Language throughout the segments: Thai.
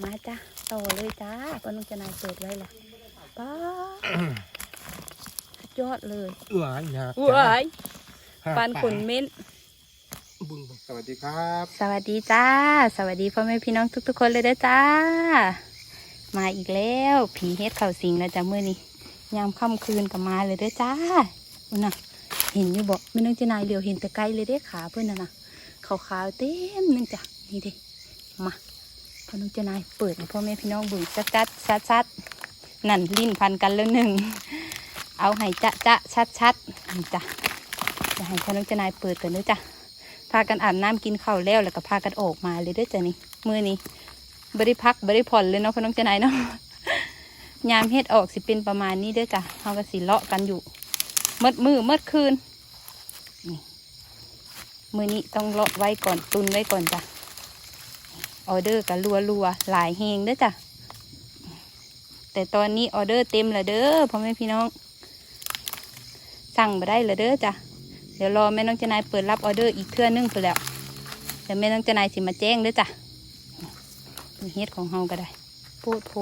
มาจ้ะต่อเลยจ้าปนุจะนายเปิดไว้ละป้าสุดยอดเลยเอื้อยนะว้ายปันขนเม้นบึ้งสวัสดีครับ สวัสดีจ้า สวัสดีพ่อแม่พี่น้องทุก ๆ คนเลยเด้อจ้า มาอีกแล้ว ผีเฮ็ดเข่าสิงแล้วจ้ะมื่อนี้ยามค่ำคืนก็มาเลยเด้อจ้าอุ้น่ะเห็นอยู่บอกไม่น้องจะนายเหลียวเห็นแต่ไกลเลยเด้อขาเพื่อนน่ะนะขาวๆเต็มนึงจ้ะนี่เด้มา พ่อน้องจะนายเปิดให้พ่อแม่พี่น้องเบิ่งจัดจัดชัดชัดๆนั่นลิ้นพันกันแล้วหนึ่งเอาให้จะจะชัดชัดๆนี่จ้ะจะให้พ่อน้องจะนายเปิดกันเด้อจ้ะพากันอาบน้ำกินข้าวแล้วแล้วก็พากันออกมาเลยเด้อจ้ะนี่มือนี้บริพักบริผ่อนเลยเนาะพ่อน้องจะนายเนาะยามเฮ็ดออกสิเป็นประมาณนี้เด้อจ้ะเฮาก็สิเลาะกันอยู่มืดมือมืดคืนนี่มือนี้ต้องเลาะไว้ก่อนตุนไว้ก่อนจ้ะ ออเดอร์กันรัวรัวๆหลายเฮงเด้อจ้ะแต่ตอนนี้ออเดอร์เต็มแล้วเด้อพ่อแม่พี่น้อง สั่งมาได้แล้วเด้อจ้ะเดี๋ยวรอแม่น้องเจนายเปิดรับออเดอร์อีกเทื่อนึงไปแล้วเดี๋ยวแม่น้องเจนายสิมาแจ้งเด้อจ้ะมีเฮ็ดของเฮาก็ได้พูดโพ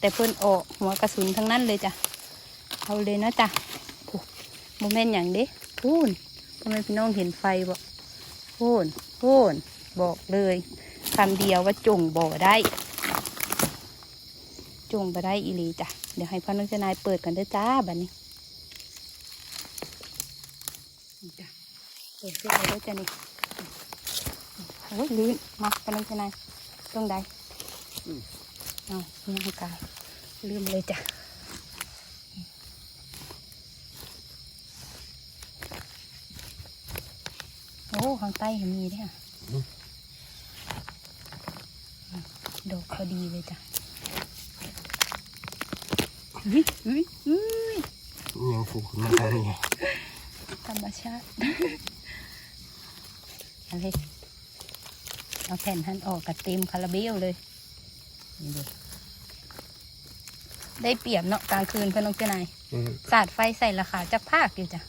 แต่เพิ่นออกหัวกระสุนทั้งนั้นเลยจ้ะเอาเลยนะจ้ะโอ้โมเมนต์อย่างเด้พูนทำไมพี่น้องเห็นไฟบ่พูนพูนบอกเลย คำเดียวว่าจงบ่ได้ จงบ่ได้อีลีจ้ะ เดี๋ยวให้พ่อน้องเจนายเปิดกันเด้อจ้าบัดนี้นี่จ้ะเปิดขึ้นเลยจ้ะนี่โอ้ยลื่นมาไปนั่งที่ไหนตรงใดเอาเนี่กายลืมเลยจ้ะโอ้ข้างใต้เห็นมีด้วย ดอกพอดีเลยจ้ะอุ้ยอุ้ยอุ้ยยังผูกขึ้นมาทางนี้ธรรมชาติอะไรเอาแผ่นท่านออกกับเต็มคาราเบลเลยนี่ดิได้เปรียบเนาะกลางคืนเพื่อนน้องเจ้านายอืมสาดไฟใส่ราคาจักภาคอยู่จ้ะ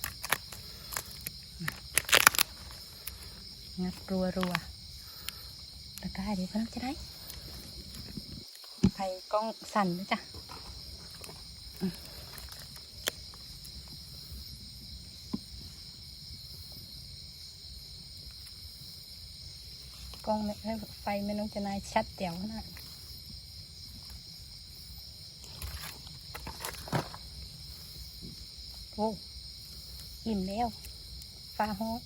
งัดรัวรัวๆตะกร้าเดี๋ยวเพื่อนน้องเจ้านาย ไฟกล้องสั่นนะจ้ะกล้องไฟไม่น้องจะนายชัดแจ๋วขนาดโอ้อิ่มแล้วฟ้าห้อง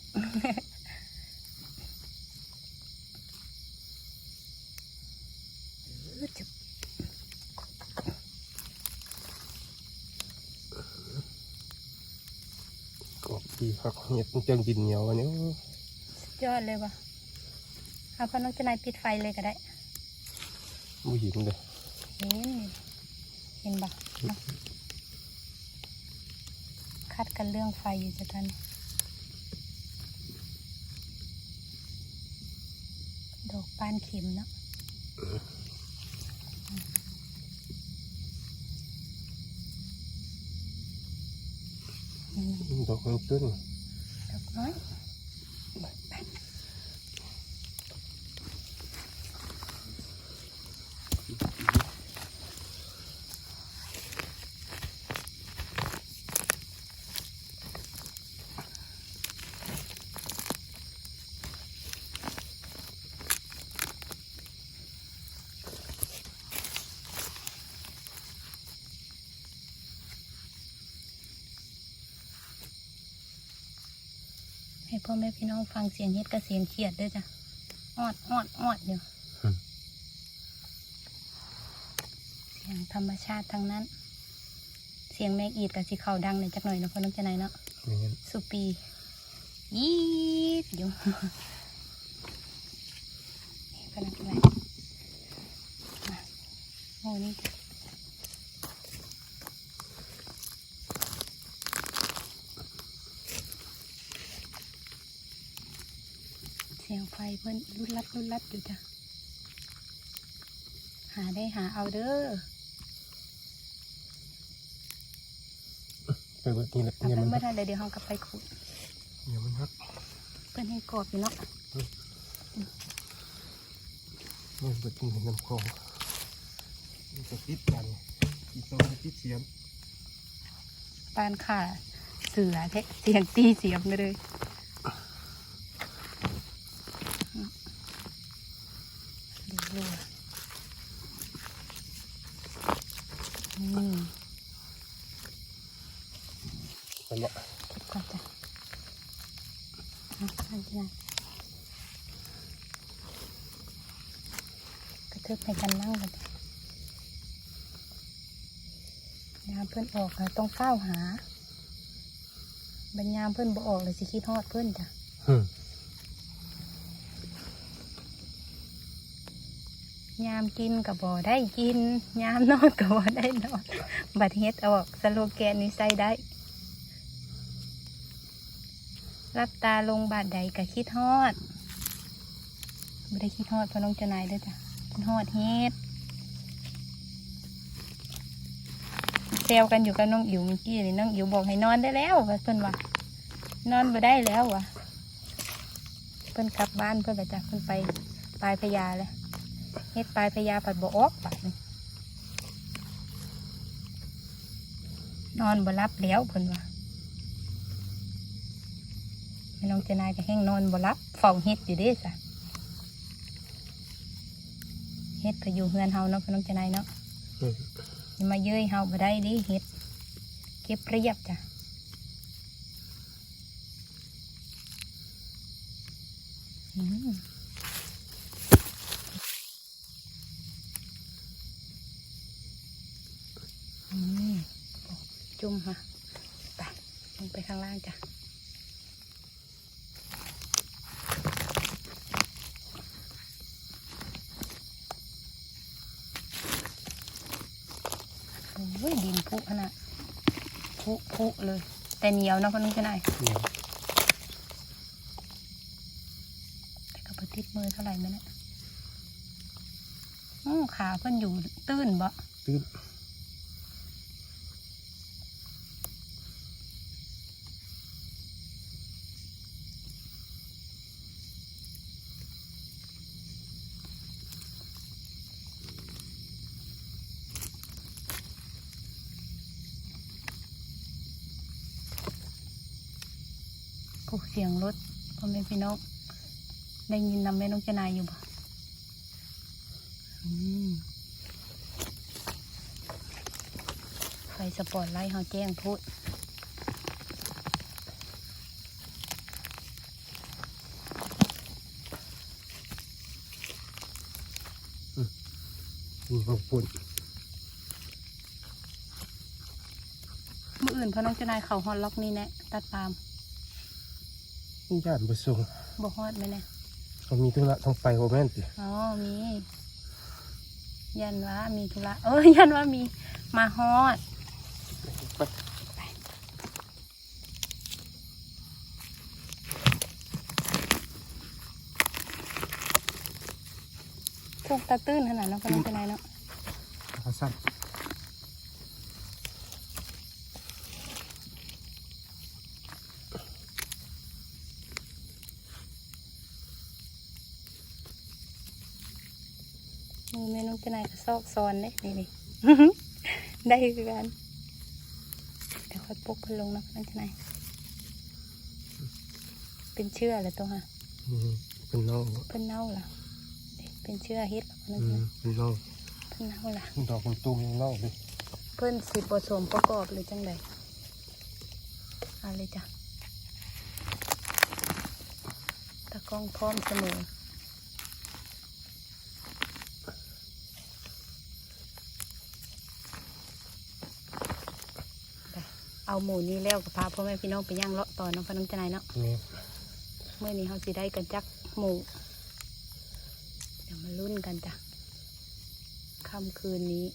อื้อจุ๊บ กบ ดีครับเห็ดมันจังดินเหนียวอันนี้สุดยอดเลยว่ะเอาพอน้องจะนายปิดไฟเลยก็ได้ผู้หญิงเลยเห็นเห็นปะเนาะคัดกันเรื่องไฟอยู่จะทันดอกปานเข็มเนาะ มดอกมันต้น ดอกน้อย ให้พ่อแม่พี่น้องฟังเสียงเฮ็ดกับเสียงเขียดด้วยจ้ะออดออดออดอยู่เสียงธรรมชาติทั้งนั้น เสียงแมกอีดกับสีเขาดังหน่อยจักหน่อยเนาะพ่อน้องจะไหนเนาะนี่งั้นสุปียีดอยู่นี่พนักงานมาโอ้นี่เสียงไฟเพิ่นรุดรัดรุดรัดอยู่จ้ะ หาได้หาเอาเด้อไปเบิดนี่แหละเอาเนี่ยไปมันเมื่อไรเดี๋ยวเรากลับไปขุด เนี่ยมันฮักเพื่อนให้กรอบอยู่เนาะมันเปิดกินน้ำคลองมันจะติดกันอีกตัวมันติดเสียมปานขาเสือแท้เสียงตีเสียมเลยดูดูนี่ มันบอก เก็บก่อนจ้ะเอาอันที่ไหนกระเทืบให้กันนั่งกันจ้ะยามเพื่อนออกเราต้องเฝ้าหาบัญยามเพื่อนบ่ออกเลยสิคิดฮอดเพื่อนจ้ะฮึ่มยามกินกับบ่ได้กิน ยามนอนกับบ่ได้นอน บัดเฮ็ดออกสโลแกนนี้ใส่ได้ รับตาลงบาดใดก็คิดฮอดไม่ได้คิดฮอดเพราะน้องเจะนายเด้วยจ้ะ คิดฮอดเฮ็ดแซวกันอยู่กับน้องอิ๋วเมื่อกี้นี่น้องอิ๋วบอกให้นอนได้แล้วว่าเพิ่นว่านอนบ่ได้แล้วว่ะเพิ่นกลับบ้านเพิ่นก็จะเพิ่นไปปลายพญาเลยเฮ็ดปลายพญาผัดบ่ออกปดนี้นอนบ่รับแล้วเพิ่นว่าแม่น้องเจนายก็แห้งนอนบ่รับเฝ้าเฮ็ดอยู่เด้จ้ะ ฮ็ดก็อยู่เฮือนเฮาเนาะพี่น้องเจนายเนาะฮึ่มอย่ามาเย้ยเฮาบ่ได้เดิเฮ็ดเก็บเรียบจ้ะอืมอืมจุ่มค่ะไปลงไปข้างล่างจ้ะ โอ้ยดินพุขนาด พุพุเลย แต่เหนียวนะพ่อน้องจะไหนายเหนียวแต่ก็ปติดมือเท่าไหร่มันเนี่ยอ้อขาเพิ่นอยู่ตื้นบ่ตื้น โอ้เสียงรถพ่อแม่พี่น้องได้ยินนำแม่น้องจะนายอยู่บ่อืมไฟสปอร์ตไลท์เขาแจ้งพูดมีหกปุ่นเมื่ออื่นพ่อน้องจะนายเขาฮอดล็อกนี่แนะตัดปาล์ม นี่ญาติประสงค์บ่ฮอดไหมเนี่ยเขามีธุระทางไฟโอแม่นสิอ๋อมียันว่ามีธุระเออยันว่ามีมาฮอดไปทุกตาตื้นขนาดนั้นก็ไม่เป็นไรเนาะขาสั้น มือ เมนูจะนายก็ซอกซอนเลยนี่นี่ได้คือกันเดี๋ยวค่อยปลุกเพันลงนะนั่นจะนายเป็นเชื่อเลยตัวฮะเป็นเน่องเพิ่นเน่าล่ะเด็กเป็นเชื่อเฮ็ดล่ะอืนั่นมนะเป็นน่องเพิ่นเน่าล่ะดอกมันตุ้มยังน่องเลยเพิ่นสิผสมประกอบหรือจังใดอะไรจ้ะตะกล้องพร้อมเสมอ เอาหมูนี้แล้วกับพาพ่อแม่พี่น้องไปย่างเลาะต่อเน้องพอน้องจะไหนายเนาะนี่เมื่อนี้เขาสิได้กันจักหมูเดี๋ยวมาลุ้นกันจ้ะค่ำคืนนี้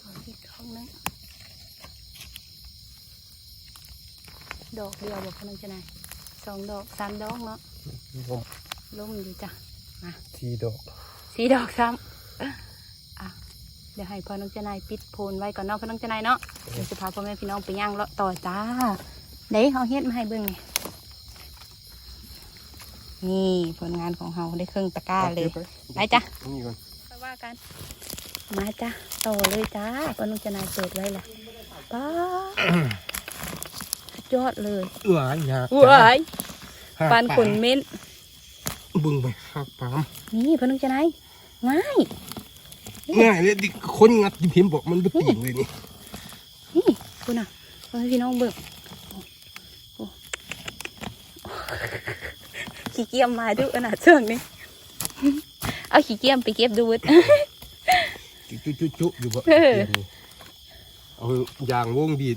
เอาอีกท้องนึงดอกเดียวบอกพนันจะไหนาย สองดอกสามดอกเนาะผมล่มอยู่จ้ะมาทีดอกสีดอกซ้ำอะเดี๋ยวให้พ่อน้องเจนายปิดโพนไว้ก่อนเนาะพ่อน้องเจนายเนาะเดี๋ยวจะพาพ่อแม่พี่น้องไปย่างเลาะต่อจ้าเด้เอาเฮ็ดมาให้เบิ่งนี่นี่ผลงานของเราได้เครื่องตะกร้าเลยไปจ้ะนี่ก่อนไปว่ากัน มาจ้ะต่อเลยจ้าพ่อน้องเจนายเปิดไว้ละป้าสุด ยอดเลยหวานยาว้ายหักปานขนเม้นบึงไปหักปามนี่พ่อน้องเจนายง่ายง่ายเลยดิคนงัดดิพิมพ์บอกมันบ่ติ่งเลยนี่นี่คุณอะพ่อแม่พี่น้องเบิ่งโอ้ขี้เกียจมาดูขนาดเชื่องนี่เอาขี้เกียจไปเก็บดูดจุจุจุจุอยู่บ่เออเดี๋ยวนี้เอายางวงบีด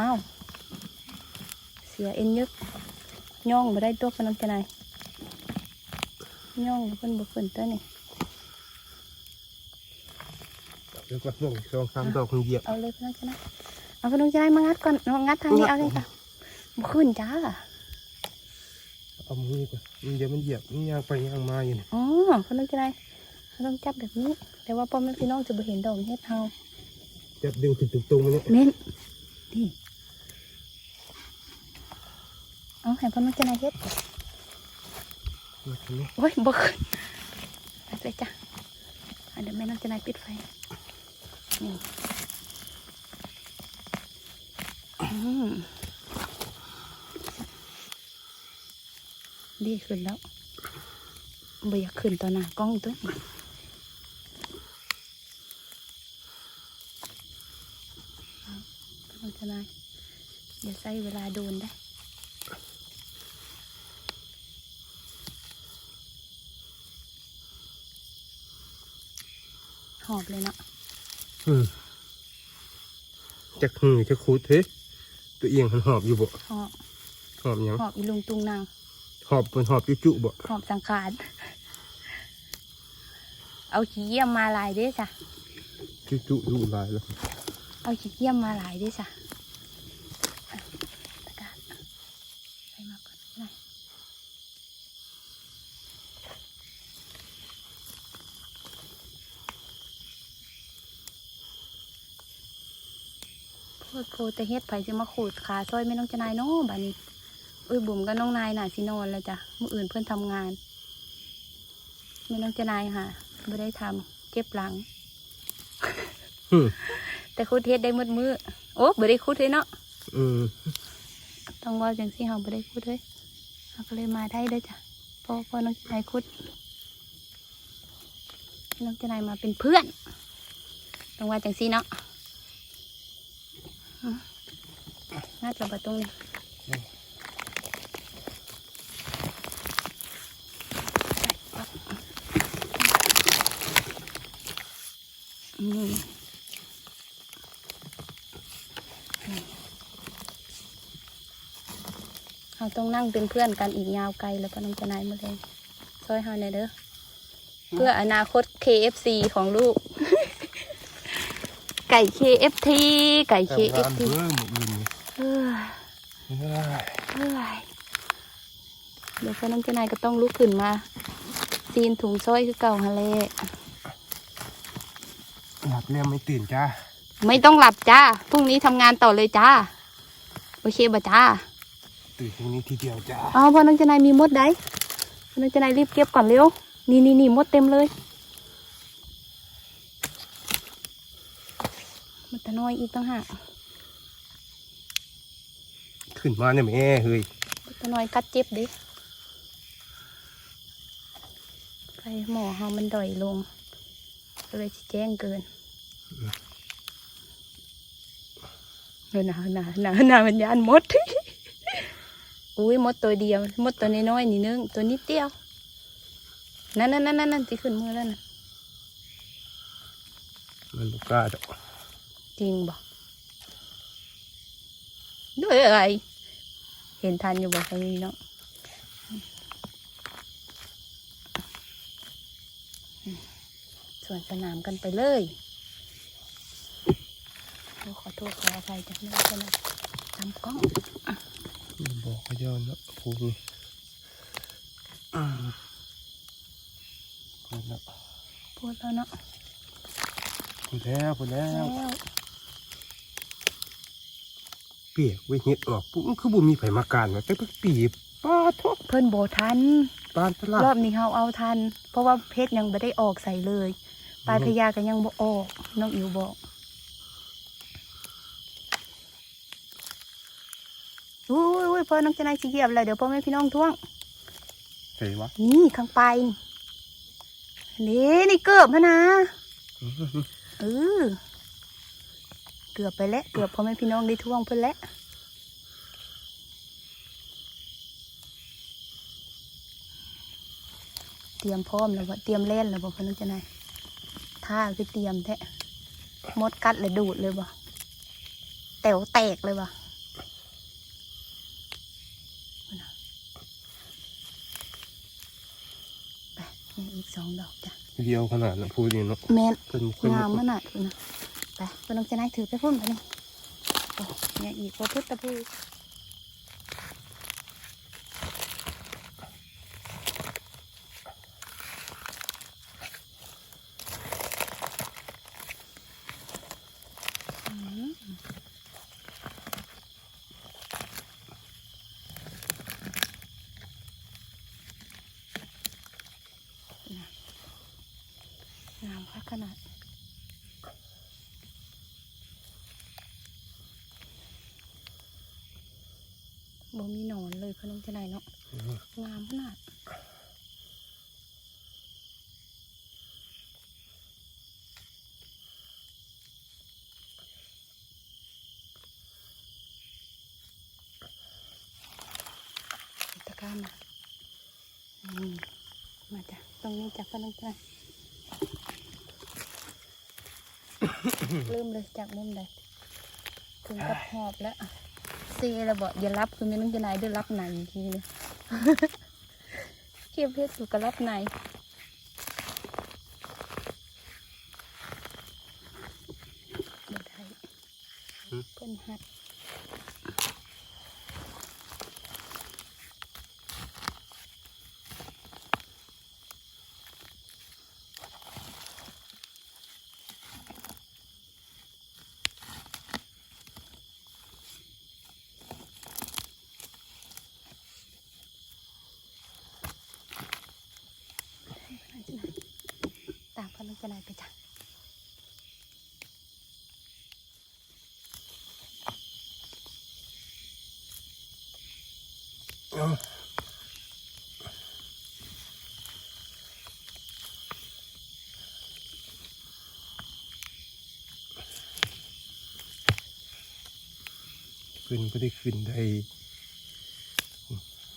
อ้าวเสียเอ็นยึกย่องมาได้ตัวพนันจะไหนายย่องเพิ่นบุขึ้นตัวนี่เดี๋ยวก็ลงสองสามดอกคนเหยียบเอาเลยพนันจะไหนายเอาพนันจะไหนายมางัดก่อนมางัดทางนี้เอาเลยค่ะบุขึ้นจ้าเอามือก่อนมันเดี๋ยวมันเหยียบมันย่างไปย่างมาอยู่นี่อ๋อพนันจะไหนายเราต้องจับแบบนี้ แต่ว่าพ่อแม่พี่น้องจะบ่เห็นดอกเฮ็ดเฮาจับดึงถึงตรงๆมันเนี่ยเม้นนี่เอา ให้พนันจะไหนายเฮ็ดมาทำนี้โอ้ยบ่ขึ้นไปเลยจ้ะอะเดี๋ยวแม่น้องจะนายปิดไฟนี่อืมดีขึ้นแล้วบ่อยากขึ้นต่อหน้ากล้องตัวนี้เอาน้องจะนายอย่าใช้เวลาโดนได้ หอบเลยเนาะอืมจะหือจะคูดเฮ้ตัวเอียงมันหอบอยู่บ่หอบหอบหยังหอบอีลุงตุงนางหอบมันหอบจุจุบ่หอบสังขารเอาขี้เยี่ยมมาหลายเด้อจ้ะจุจุดูหลายแล้วเอาขี้เยี่ยมมาหลายเด้อจ้ะอะตะกร้าใส่มาก่อนหน่อย โพดโพดแต่เฮ็ดไผจะมาขูดขาซอยไม่ต้องจะนายเนาะบานี้เอ้ยบุ๋มกับน้องนายน่ะสินอนแล้วจ้ะมื่ออื่นเพื่อนทำงานไม่ต้องจะนายค่ะไม่ได้ทำเก็บหลังอืมแต่คุดเฮ็ดได้มืดมือโอ้บ่ได้คุดเลยเนาะอืมต้องเว่าจังซี่เฮาบ่ได้คุดเลยเฮาก็เลยมาได้เด้อจ้ะพอพอน้องจะนายคุดน้องจะนายมาเป็นเพื่อน ต้องว่าจังซี่เนาะ อืมงัดระบาดตรงนี้เราต้องนั่งเป็นเพื่อนกันอีกยาวไกลแล้วก็น้องจะนายมาเลยช่วยเฮาหน่อยเด้อ เพื่ออนาคต KFC ของลูก ไก่ KFT ไก่ทำงาน KFT เบิ่งหมดอื่นนี่เอ้ยเอ้ยเอ้ยเดี๋ยวก็น้องจะนายก็ต้องลุกขึ้นมาซีนถุงช่อยคือเก่าฮะเล่หลับแล้วไม่ตื่นจ้าไม่ต้องหลับจ้าพรุ่งนี้ทำงานต่อเลยจ้า โอเคบ่จ้าตื่นตรงนี้ทีเดียวจ้า อ๋อพอน้องจะนายมีมดได้พอน้องจะนายรีบเก็บก่อนเร็ว นี่นี่นี่มดเต็มเลย มดตะน้อยอีกตั้งหากขึ้นมาเนี่ยแม่เฮ้ยมดตะน้อยกัดเจ็บเดิไฟหมอเฮามันด่อยลงก็เลยสิแจ้งเกินเออหนาหนาหนาหนามันยานมดอุ้ยมดตัวเดียวมดตัวน้อยๆนี่นึงตัวนิดเดียวนั่นนั่นนั่นนั่นที่ขึ้นมือแล้วนะมันบ่กล้าดอก จริงบอกด้วยอะไร เห็นทันอยู่บอกตรงนี้เนาะส่วนสนามกันไปเลยโอ้ขอโทษขออภัยจากนี้ก็นะตามกล้องบอกเขาย้อนแล้วพูดนี่อืมพูดแล้วพูดแล้วเนาะพูดแล้วพูดแล้วแล้วเปียกไว้เห็ดออกปุ๊บมันคือบ่มีไผมาการว่าแต่เพิ่นปีบป้าทุกเพิ่นโบทัน ปานตลาดรอบนี้เฮาเอาทัน เพราะว่าเพชรยังไม่ได้ออกใส่เลยปลาทะยาก็ยังบ่ออกน้องอิ๋วบอกอุ้ยอุ้ยพอน้องจะนายสิเหยียบแล้วเดี๋ยวพ่อแม่พี่น้องท่วงใช่วะนี่ข้างไปนี่นี่เกือบแล้วนะเออ เกือบไปแล้วเกือบพ่อแม่พี่น้องได้ท่วงเพิ่นแล้วเตรียมพร้อมแล้วบ่เตรียมเล่นแล้วบ่พ่อน้องจะนายท่าคือเตรียมแท้มดกัดเลยดูดเลยบ่แต๋วแตกเลยบ่ไปยังอีกสองดอกจ้ะเดียวขนาดนั้นพูดนี่เนาะแมนเพิ่นเพิ่นงามมากนะคุณนะ ไปคุณน้องจะนายถือไปพุ่นไปนี่โอ้เนี่ยอีกพระพุทธพูงามค่ะขนาด บ่มีหนอนเลยพะน้องจะไหนเนาะงามขนาดตะกร้ารนะอืมมาจ้ะตรงนี้จ้ะพะน้องจะไหนลืมเลยจากมุมใดถึงกับหอบแล้วอะ เซแล้วบอกอย่ารับคือไม่ต้องจะไหนด้วยรับไหนอีกทีเลยเทียบเพศสุกับรับไหนบ่ได้เพิ่นหัด ตามพนักงานไปจ้ะเอาขึ้นก็ได้ขึ้นได้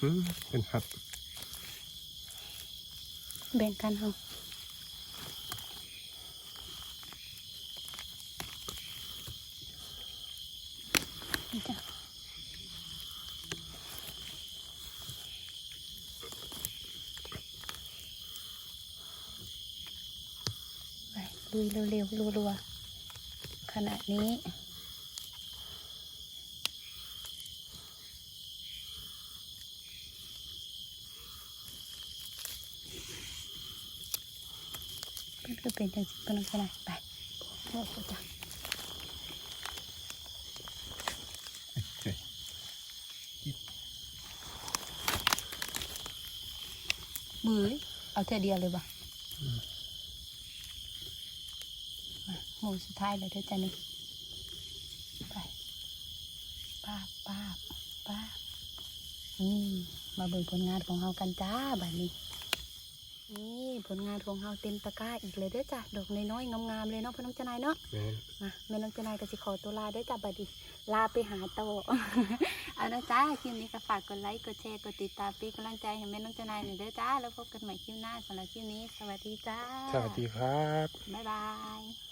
อืมเป็นหัดแบ่งกันเอานี่จ้ะไป ลุยเร็วๆรัวๆขณะนี้ก็เป็นจังสิเพื่อนก็ได้ไปโอ้โหจ้ะ มือเอาเท่าเดียวเลยบ่มาหมูสุดท้ายเลยเด้อจ้ะนี่ไปป้าบป้าบป้าบอืมมาเบิ่งผลงานของเรากันจ้าบัดนี้นี่ ผลงานของเราเต็มตะกร้าอีกเลยเด้อจ้ะดอกน้อยๆงามๆเลยเนาะพ่อน้องจนายเนาะแม่นมาแม่น้องจนายก็สิขอตัวลาเด้อจ้ะบัดนี้ลาไปหาต่อเอานะจ้าคลิปนี้ก็ฝากกดไลค์กดแชร์กดติดตามเป็นกำลังใจให้แม่น้องจนายหน่อยเด้อจ้าแล้วพบกันใหม่คลิปหน้าสำหรับคลิปนี้ สวัสดีจ้าสวัสดีครับบ๊ายบาย